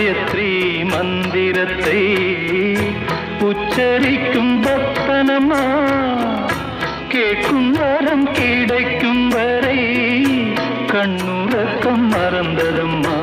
காயத்ரி மந்திரத்தை உச்சரிக்கும் பக்தனமா கேட்கும் வரம் கிடைக்கும் வரை கண்ணுறக்கம் மறந்ததம்மா?